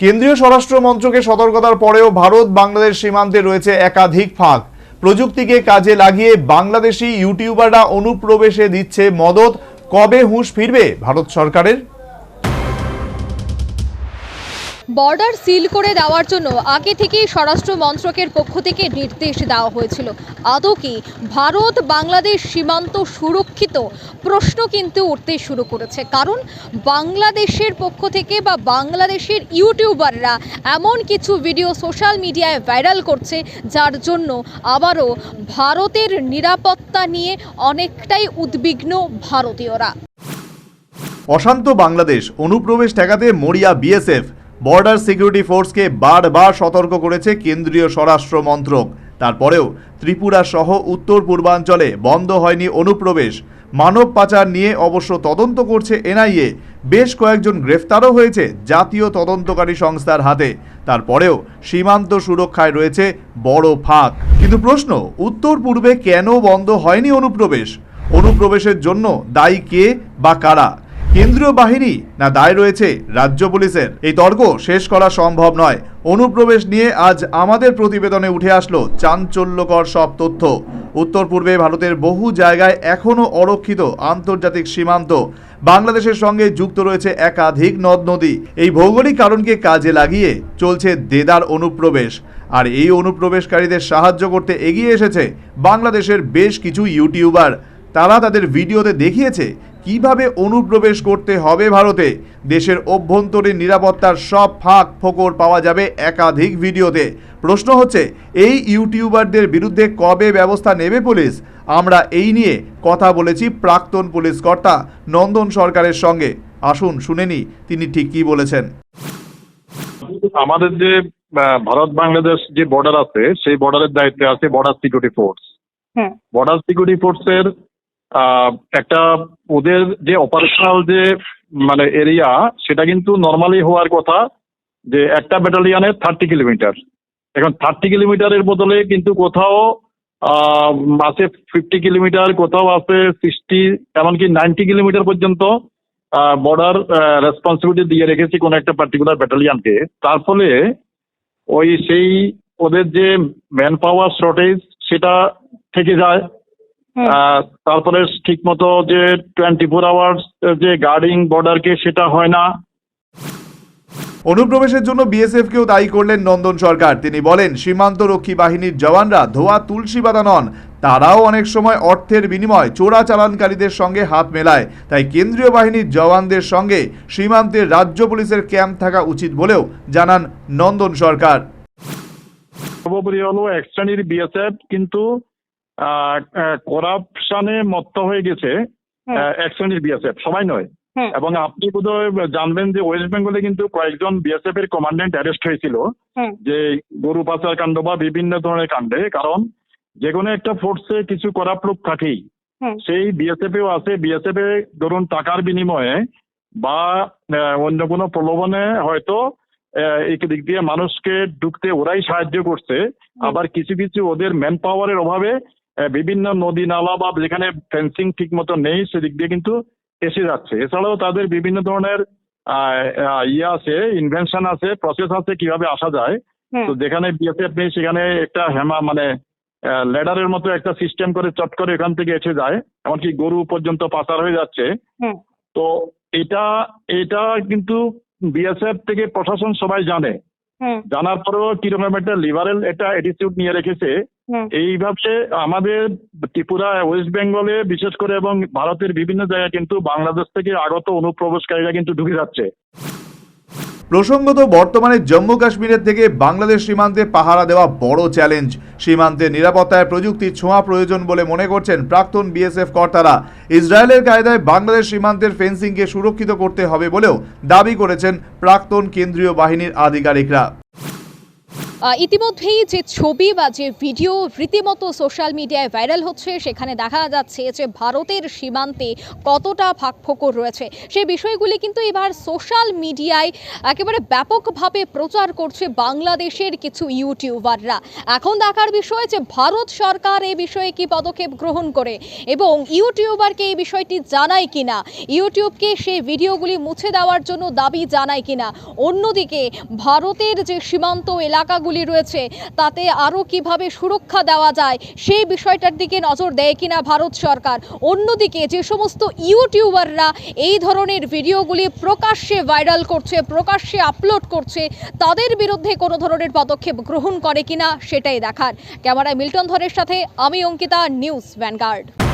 কেন্দ্রীয় স্বরাষ্ট্র মন্ত্রকের সতর্কতার পরেও ভারত বাংলাদেশ সীমান্তে রয়েছে একাধিক ফাঁক। প্রযুক্তিকে কাজে লাগিয়ে বাংলাদেশি ইউটিউবাররা অনুপ্রবেশে দিচ্ছে মদত। কবে হুঁশ ফিরবে ভারত সরকারের? বর্ডার সিল করে দেওয়ার জন্য আগে থেকেই স্বরাষ্ট্র মন্ত্রকের পক্ষ থেকে নির্দেশ দেওয়া হয়েছিল। আদৌ কি ভারত বাংলাদেশ সীমান্ত সুরক্ষিত? প্রশ্ন কিন্তু উঠতে শুরু করেছে। কারণ বাংলাদেশের পক্ষ থেকে বা বাংলাদেশের ইউটিউবাররা এমন কিছু ভিডিও সোশ্যাল মিডিয়ায় ভাইরাল করছে, যার জন্য আবারও ভারতের নিরাপত্তা নিয়ে অনেকটাই উদ্বিগ্ন ভারতীয়রা। অশান্ত বাংলাদেশ অনুপ্রবেশ ঠেকাতে মরিয়া বিএসএফ বর্ডার সিকিউরিটি ফোর্সকে বারবার সতর্ক করেছে কেন্দ্রীয় স্বরাষ্ট্র মন্ত্রক। তারপরেও ত্রিপুরা সহ উত্তর পূর্বাঞ্চলে বন্ধ হয়নি অনুপ্রবেশ। মানব পাচার নিয়ে অবশ্য তদন্ত করছে এনআইএ। বেশ কয়েকজন গ্রেফতারও হয়েছে জাতীয় তদন্তকারী সংস্থার হাতে। তারপরেও সীমান্ত সুরক্ষায় রয়েছে বড় ফাঁক। কিন্তু প্রশ্ন, উত্তর পূর্বে কেন বন্ধ হয়নি অনুপ্রবেশ? অনুপ্রবেশের জন্য দায়ী কে বা কারা? কেন্দ্রীয় বাহিনী না দায় রয়েছে রাজ্য পুলিশের? এই তর্ক শেষ করা সম্ভব নয়। অনুপ্রবেশ নিয়ে আজ আমাদের প্রতিবেদনে উঠে আসলো চাঞ্চল্যকর সব তথ্য। উত্তর পূর্বে ভারতের বহু জায়গায় এখনও অরক্ষিত আন্তর্জাতিক সীমান্ত। বাংলাদেশের সঙ্গে যুক্ত রয়েছে একাধিক নদ নদী। এই ভৌগোলিক কারণকে কাজে লাগিয়ে চলছে দেদার অনুপ্রবেশ। আর এই অনুপ্রবেশকারীদের সাহায্য করতে এগিয়ে এসেছে বাংলাদেশের বেশ কিছু ইউটিউবার। তারা তাদের ভিডিওতে দেখিয়েছে কীভাবে অনুপ্রবেশ করতে হবে ভারতে? দেশের অভ্যন্তরীণ নিরাপত্তার সব ফাঁক ফোকর পাওয়া যাবে একাধিক ভিডিওতে। প্রশ্ন হচ্ছে এই ইউটিউবারদের বিরুদ্ধে কবে ব্যবস্থা নেবে পুলিশ? আমরা এই নিয়ে কথা বলেছি প্রাক্তন পুলিশ কর্তা নন্দন সরকারের সঙ্গে। আসুন শুনেনি তিনি ঠিক কি বলেছেন। আমাদের যে ভারত বাংলাদেশ যে বর্ডার আছে সেই বর্ডারের দায়িত্বে আছে border security force border security ফোর্সের একটা ওদের যে অপারেশনাল যে মানে এরিয়া সেটা কিন্তু নর্মালি হওয়ার কথা যে একটা ব্যাটালিয়ানের থার্টি কিলোমিটার এখন থার্টি কিলোমিটারের বদলে কিন্তু কোথাও আছে ফিফটি কিলোমিটার কোথাও আছে সিক্সটি এমনকি নাইনটি কিলোমিটার পর্যন্ত বর্ডার রেসপন্সিবিলিটি দিয়ে রেখেছি কোনো একটা পার্টিকুলার ব্যাটালিয়ানকে তার ফলে ওই সেই, ওদের যে ম্যান পাওয়ার শর্টেজ সেটা থেকে যায়। তারপরে ঠিক মতো যে টোয়েন্টি ফোর আওয়ার্স যে গার্ডিং বর্ডারকে সেটা হয় না। অনুপ্রবেশের জন্য বিএসএফকেও দায়ী করলেন নন্দন সরকার। তিনি বলেন সীমান্ত রক্ষী বাহিনীর জওয়ানরা ধোয়া তুলসী পাতা নন তারাও অনেক সময় অর্থের বিনিময় চোরাচালানকারীদের সঙ্গে হাত মেলায়। তাই কেন্দ্রীয় বাহিনীর জওয়ানদের সঙ্গে সীমান্তের রাজ্য পুলিশের ক্যাম্প থাকা উচিত বলেও জানান নন্দন সরকার। সর্বোপরি হলো এক শ্রেণির বিএসএফ কিন্তু করাপশনে মত্ত হয়ে গেছে এক শ্রেণির বিএসএফ সবাই নয়। এবং আপনি বোধহয় জানবেন যে ওয়েস্ট বেঙ্গলে কিন্তু কয়েকজন বিএসএফ এর কমান্ডেন্ট অ্যারেস্ট হয়েছিল যে গরু পাচার কাণ্ড বা বিভিন্ন ধরনের কাণ্ডে কারণ যে কোনো একটা ফোর্সে কিছু করাপ লোক থাকেই। সেই বিএসএফ এও আছে বিএসএফ এ ধরুন টাকার বিনিময়ে বা অন্য কোনো প্রলোভনে হয়তো এই দিক দিয়ে মানুষকে ঢুকতে ওরাই সাহায্য করছে। আবার কিছু কিছু ওদের ম্যান পাওয়ারের অভাবে বিভিন্ন নদী নালা বা যেখানে ফেন্সিং ঠিক মতো নেই সেদিক দিয়ে কিন্তু এসে যাচ্ছে। এছাড়াও তাদের বিভিন্ন ধরনের ইয়ে আছে ইনভেনশন আছে প্রসেস আছে কীভাবে আসা যায়। তো যেখানে বিএসএফ নেই সেখানে একটা হেমা মানে লেডারের মতো একটা সিস্টেম করে চট করে এখান থেকে এসে যায়। এমনকি গরু পর্যন্ত পাচার হয়ে যাচ্ছে। তো এটা এটা কিন্তু বিএসএফ থেকে প্রশাসন সবাই জানে। জানার পরেও কীরকম একটা লিবারেল একটা অ্যাটিটিউড নিয়ে রেখেছে। এইভাবে আমাদের ত্রিপুরা ওয়েস্ট বেঙ্গলে বিশেষ করে এবং ভারতের বিভিন্ন জায়গায় কিন্তু বাংলাদেশ থেকে আগত অনুপ্রবেশকারীরা কিন্তু ঢুকে যাচ্ছে। প্রসঙ্গত বর্তমানে জম্মু কাশ্মীরের থেকে বাংলাদেশ সীমান্তে পাহারা দেওয়া বড় চ্যালেঞ্জ। সীমান্তে নিরাপত্তায় প্রযুক্তির ছোঁয়া প্রয়োজন বলে মনে করছেন প্রাক্তন বিএসএফ কর্তারা। ইসরায়েলের কায়দায় বাংলাদেশ সীমান্তের ফেন্সিংকে সুরক্ষিত করতে হবে বলেও দাবি করেছেন প্রাক্তন কেন্দ্রীয় বাহিনীর আধিকারিকরা। ইতিমধ্যেই যে ছবি বা যে ভিডিও রীতিমতো সোশ্যাল মিডিয়ায় ভাইরাল হচ্ছে, সেখানে দেখা যাচ্ছে যে ভারতের সীমান্তে কতটা ফাঁকফোকর রয়েছে। সেই বিষয়গুলি কিন্তু এবার সোশ্যাল মিডিয়ায় একেবারে ব্যাপকভাবে প্রচার করছে বাংলাদেশের কিছু ইউটিউবাররা। এখন দেখার বিষয় যে ভারত সরকার এ বিষয়ে কি পদক্ষেপ গ্রহণ করে এবং ইউটিউবারকে এই বিষয়টি জানায় কিনা, ইউটিউবকে সেই ভিডিওগুলি মুছে দেওয়ার জন্য দাবি জানায় কিনা, অন্যদিকে ভারতের যে সীমান্ত এলাকাগুলি রয়েছে, তাতে আরও কীভাবে সুরক্ষা দেওয়া যায়, সেই বিষয়টার দিকে নজর দেয় কিনা ভারত সরকার। অন্যদিকে যে সমস্ত ইউটিউবাররা এই ধরনের ভিডিওগুলি প্রকাশ্যে ভাইরাল করছে, প্রকাশ্যে আপলোড করছে, তাদের বিরুদ্ধে কোনো ধরনের পদক্ষেপ গ্রহণ করে কিনা সেটাই দেখার। ক্যামেরায় মিল্টন ধরের সাথে আমি অঙ্কিতা, নিউজ ভ্যানগার্ড।